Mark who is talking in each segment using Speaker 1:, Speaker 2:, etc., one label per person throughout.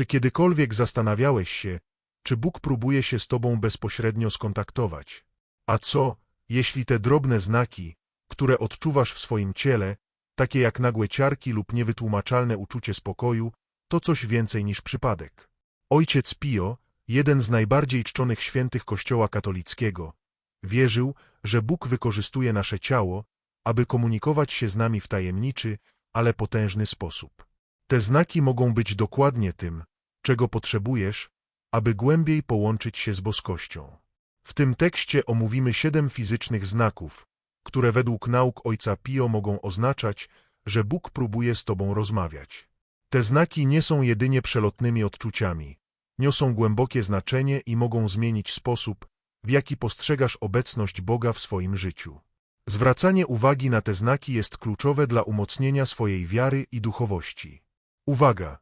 Speaker 1: Czy kiedykolwiek zastanawiałeś się, czy Bóg próbuje się z tobą bezpośrednio skontaktować? A co, jeśli te drobne znaki, które odczuwasz w swoim ciele, takie jak nagłe ciarki lub niewytłumaczalne uczucie spokoju, to coś więcej niż przypadek? Ojciec Pio, jeden z najbardziej czczonych świętych Kościoła katolickiego, wierzył, że Bóg wykorzystuje nasze ciało, aby komunikować się z nami w tajemniczy, ale potężny sposób. Te znaki mogą być dokładnie tym, czego potrzebujesz, aby głębiej połączyć się z boskością. W tym tekście omówimy siedem fizycznych znaków, które według nauk Ojca Pio mogą oznaczać, że Bóg próbuje z Tobą rozmawiać. Te znaki nie są jedynie przelotnymi odczuciami, niosą głębokie znaczenie i mogą zmienić sposób, w jaki postrzegasz obecność Boga w swoim życiu. Zwracanie uwagi na te znaki jest kluczowe dla umocnienia swojej wiary i duchowości. Uwaga!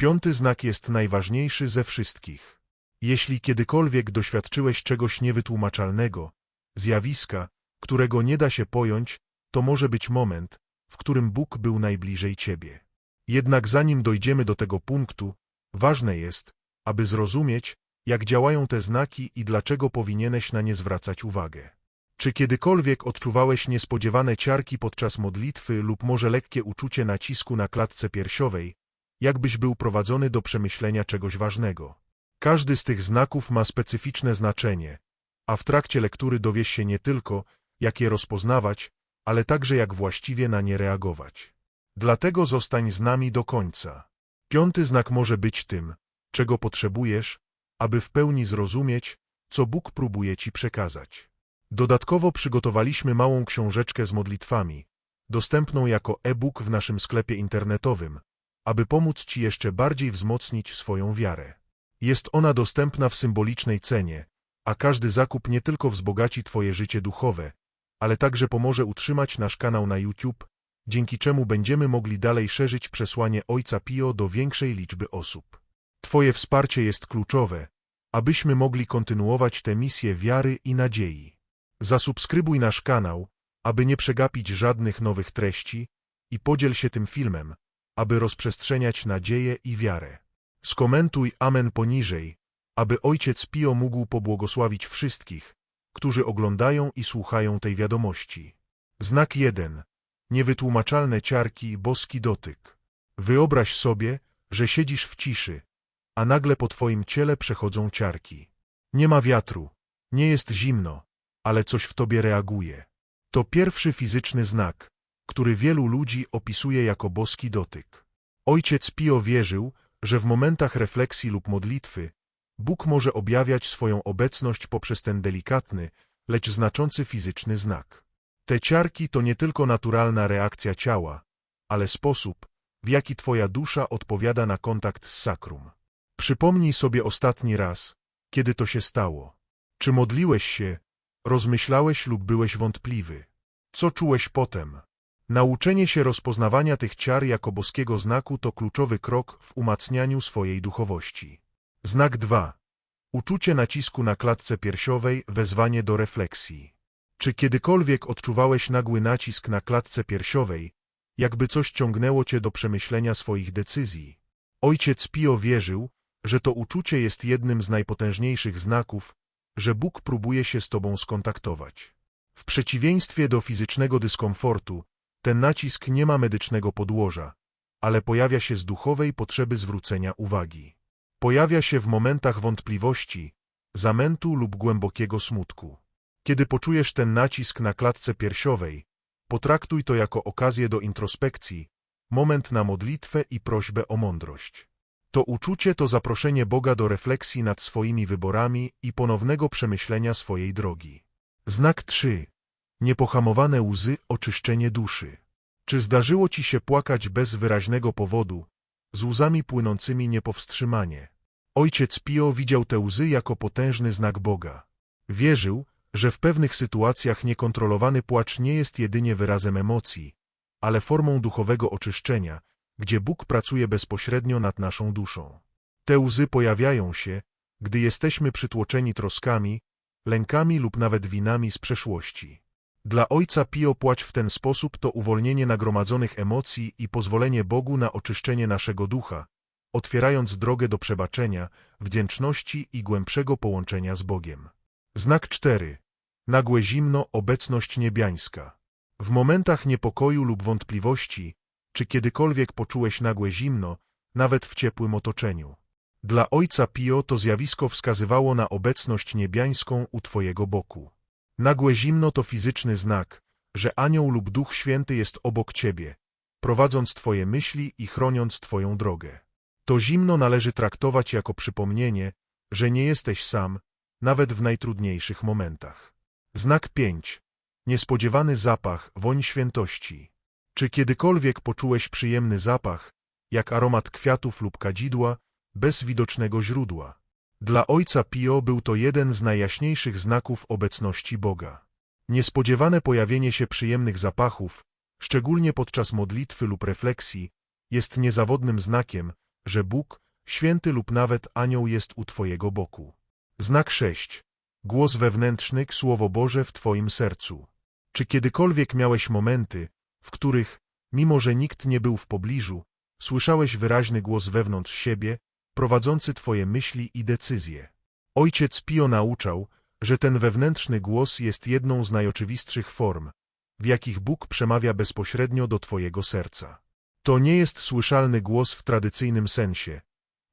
Speaker 1: Piąty znak jest najważniejszy ze wszystkich. Jeśli kiedykolwiek doświadczyłeś czegoś niewytłumaczalnego, zjawiska, którego nie da się pojąć, to może być moment, w którym Bóg był najbliżej ciebie. Jednak zanim dojdziemy do tego punktu, ważne jest, aby zrozumieć, jak działają te znaki i dlaczego powinieneś na nie zwracać uwagę. Czy kiedykolwiek odczuwałeś niespodziewane ciarki podczas modlitwy lub może lekkie uczucie nacisku na klatce piersiowej, jakbyś był prowadzony do przemyślenia czegoś ważnego? Każdy z tych znaków ma specyficzne znaczenie, a w trakcie lektury dowiesz się nie tylko, jak je rozpoznawać, ale także jak właściwie na nie reagować. Dlatego zostań z nami do końca. Piąty znak może być tym, czego potrzebujesz, aby w pełni zrozumieć, co Bóg próbuje ci przekazać. Dodatkowo przygotowaliśmy małą książeczkę z modlitwami, dostępną jako e-book w naszym sklepie internetowym, aby pomóc Ci jeszcze bardziej wzmocnić swoją wiarę. Jest ona dostępna w symbolicznej cenie, a każdy zakup nie tylko wzbogaci Twoje życie duchowe, ale także pomoże utrzymać nasz kanał na YouTube, dzięki czemu będziemy mogli dalej szerzyć przesłanie Ojca Pio do większej liczby osób. Twoje wsparcie jest kluczowe, abyśmy mogli kontynuować tę misję wiary i nadziei. Zasubskrybuj nasz kanał, aby nie przegapić żadnych nowych treści i podziel się tym filmem, aby rozprzestrzeniać nadzieję i wiarę. Skomentuj Amen poniżej, aby Ojciec Pio mógł pobłogosławić wszystkich, którzy oglądają i słuchają tej wiadomości. Znak 1. Niewytłumaczalne ciarki, boski dotyk. Wyobraź sobie, że siedzisz w ciszy, a nagle po twoim ciele przechodzą ciarki. Nie ma wiatru, nie jest zimno, ale coś w tobie reaguje. To pierwszy fizyczny znak, który wielu ludzi opisuje jako boski dotyk. Ojciec Pio wierzył, że w momentach refleksji lub modlitwy Bóg może objawiać swoją obecność poprzez ten delikatny, lecz znaczący fizyczny znak. Te ciarki to nie tylko naturalna reakcja ciała, ale sposób, w jaki twoja dusza odpowiada na kontakt z sakrum. Przypomnij sobie ostatni raz, kiedy to się stało. Czy modliłeś się, rozmyślałeś lub byłeś wątpliwy? Co czułeś potem? Nauczenie się rozpoznawania tych ciar jako boskiego znaku to kluczowy krok w umacnianiu swojej duchowości. Znak 2. Uczucie nacisku na klatce piersiowej, wezwanie do refleksji. Czy kiedykolwiek odczuwałeś nagły nacisk na klatce piersiowej, jakby coś ciągnęło cię do przemyślenia swoich decyzji? Ojciec Pio wierzył, że to uczucie jest jednym z najpotężniejszych znaków, że Bóg próbuje się z tobą skontaktować. W przeciwieństwie do fizycznego dyskomfortu, ten nacisk nie ma medycznego podłoża, ale pojawia się z duchowej potrzeby zwrócenia uwagi. Pojawia się w momentach wątpliwości, zamętu lub głębokiego smutku. Kiedy poczujesz ten nacisk na klatce piersiowej, potraktuj to jako okazję do introspekcji, moment na modlitwę i prośbę o mądrość. To uczucie to zaproszenie Boga do refleksji nad swoimi wyborami i ponownego przemyślenia swojej drogi. Znak 3. Niepohamowane łzy, oczyszczenie duszy. Czy zdarzyło ci się płakać bez wyraźnego powodu, z łzami płynącymi niepowstrzymanie? Ojciec Pio widział te łzy jako potężny znak Boga. Wierzył, że w pewnych sytuacjach niekontrolowany płacz nie jest jedynie wyrazem emocji, ale formą duchowego oczyszczenia, gdzie Bóg pracuje bezpośrednio nad naszą duszą. Te łzy pojawiają się, gdy jesteśmy przytłoczeni troskami, lękami lub nawet winami z przeszłości. Dla ojca Pio płacz w ten sposób to uwolnienie nagromadzonych emocji i pozwolenie Bogu na oczyszczenie naszego ducha, otwierając drogę do przebaczenia, wdzięczności i głębszego połączenia z Bogiem. Znak 4. Nagłe zimno, obecność niebiańska. W momentach niepokoju lub wątpliwości, czy kiedykolwiek poczułeś nagłe zimno, nawet w ciepłym otoczeniu. Dla ojca Pio to zjawisko wskazywało na obecność niebiańską u twojego boku. Nagłe zimno to fizyczny znak, że anioł lub duch święty jest obok ciebie, prowadząc twoje myśli i chroniąc twoją drogę. To zimno należy traktować jako przypomnienie, że nie jesteś sam, nawet w najtrudniejszych momentach. Znak 5. Niespodziewany zapach, woń świętości. Czy kiedykolwiek poczułeś przyjemny zapach, jak aromat kwiatów lub kadzidła, bez widocznego źródła? Dla ojca Pio był to jeden z najjaśniejszych znaków obecności Boga. Niespodziewane pojawienie się przyjemnych zapachów, szczególnie podczas modlitwy lub refleksji, jest niezawodnym znakiem, że Bóg, święty lub nawet anioł jest u Twojego boku. Znak 6. Głos wewnętrzny, Słowo Boże w Twoim sercu. Czy kiedykolwiek miałeś momenty, w których, mimo że nikt nie był w pobliżu, słyszałeś wyraźny głos wewnątrz siebie, prowadzący Twoje myśli i decyzje? Ojciec Pio nauczał, że ten wewnętrzny głos jest jedną z najoczywistszych form, w jakich Bóg przemawia bezpośrednio do Twojego serca. To nie jest słyszalny głos w tradycyjnym sensie,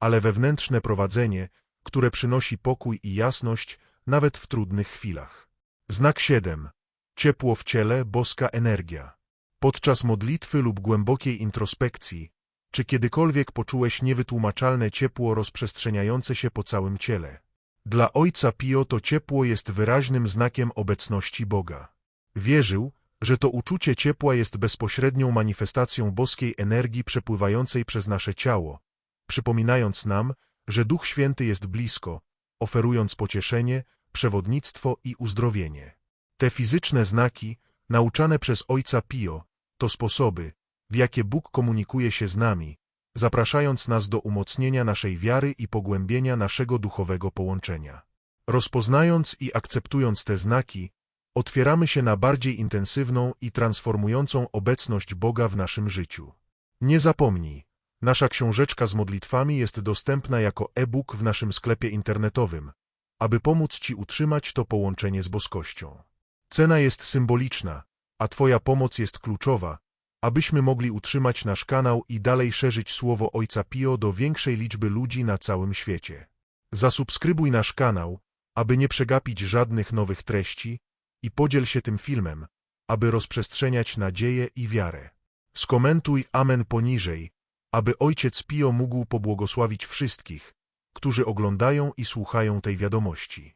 Speaker 1: ale wewnętrzne prowadzenie, które przynosi pokój i jasność nawet w trudnych chwilach. Znak 7. Ciepło w ciele, boska energia. Podczas modlitwy lub głębokiej introspekcji, czy kiedykolwiek poczułeś niewytłumaczalne ciepło rozprzestrzeniające się po całym ciele? Dla ojca Pio to ciepło jest wyraźnym znakiem obecności Boga. Wierzył, że to uczucie ciepła jest bezpośrednią manifestacją boskiej energii przepływającej przez nasze ciało, przypominając nam, że Duch Święty jest blisko, oferując pocieszenie, przewodnictwo i uzdrowienie. Te fizyczne znaki, nauczane przez ojca Pio, to sposoby, w jakie Bóg komunikuje się z nami, zapraszając nas do umocnienia naszej wiary i pogłębienia naszego duchowego połączenia. Rozpoznając i akceptując te znaki, otwieramy się na bardziej intensywną i transformującą obecność Boga w naszym życiu. Nie zapomnij, nasza książeczka z modlitwami jest dostępna jako e-book w naszym sklepie internetowym, aby pomóc Ci utrzymać to połączenie z boskością. Cena jest symboliczna, a Twoja pomoc jest kluczowa, abyśmy mogli utrzymać nasz kanał i dalej szerzyć słowo Ojca Pio do większej liczby ludzi na całym świecie. Zasubskrybuj nasz kanał, aby nie przegapić żadnych nowych treści i podziel się tym filmem, aby rozprzestrzeniać nadzieję i wiarę. Skomentuj Amen poniżej, aby Ojciec Pio mógł pobłogosławić wszystkich, którzy oglądają i słuchają tej wiadomości.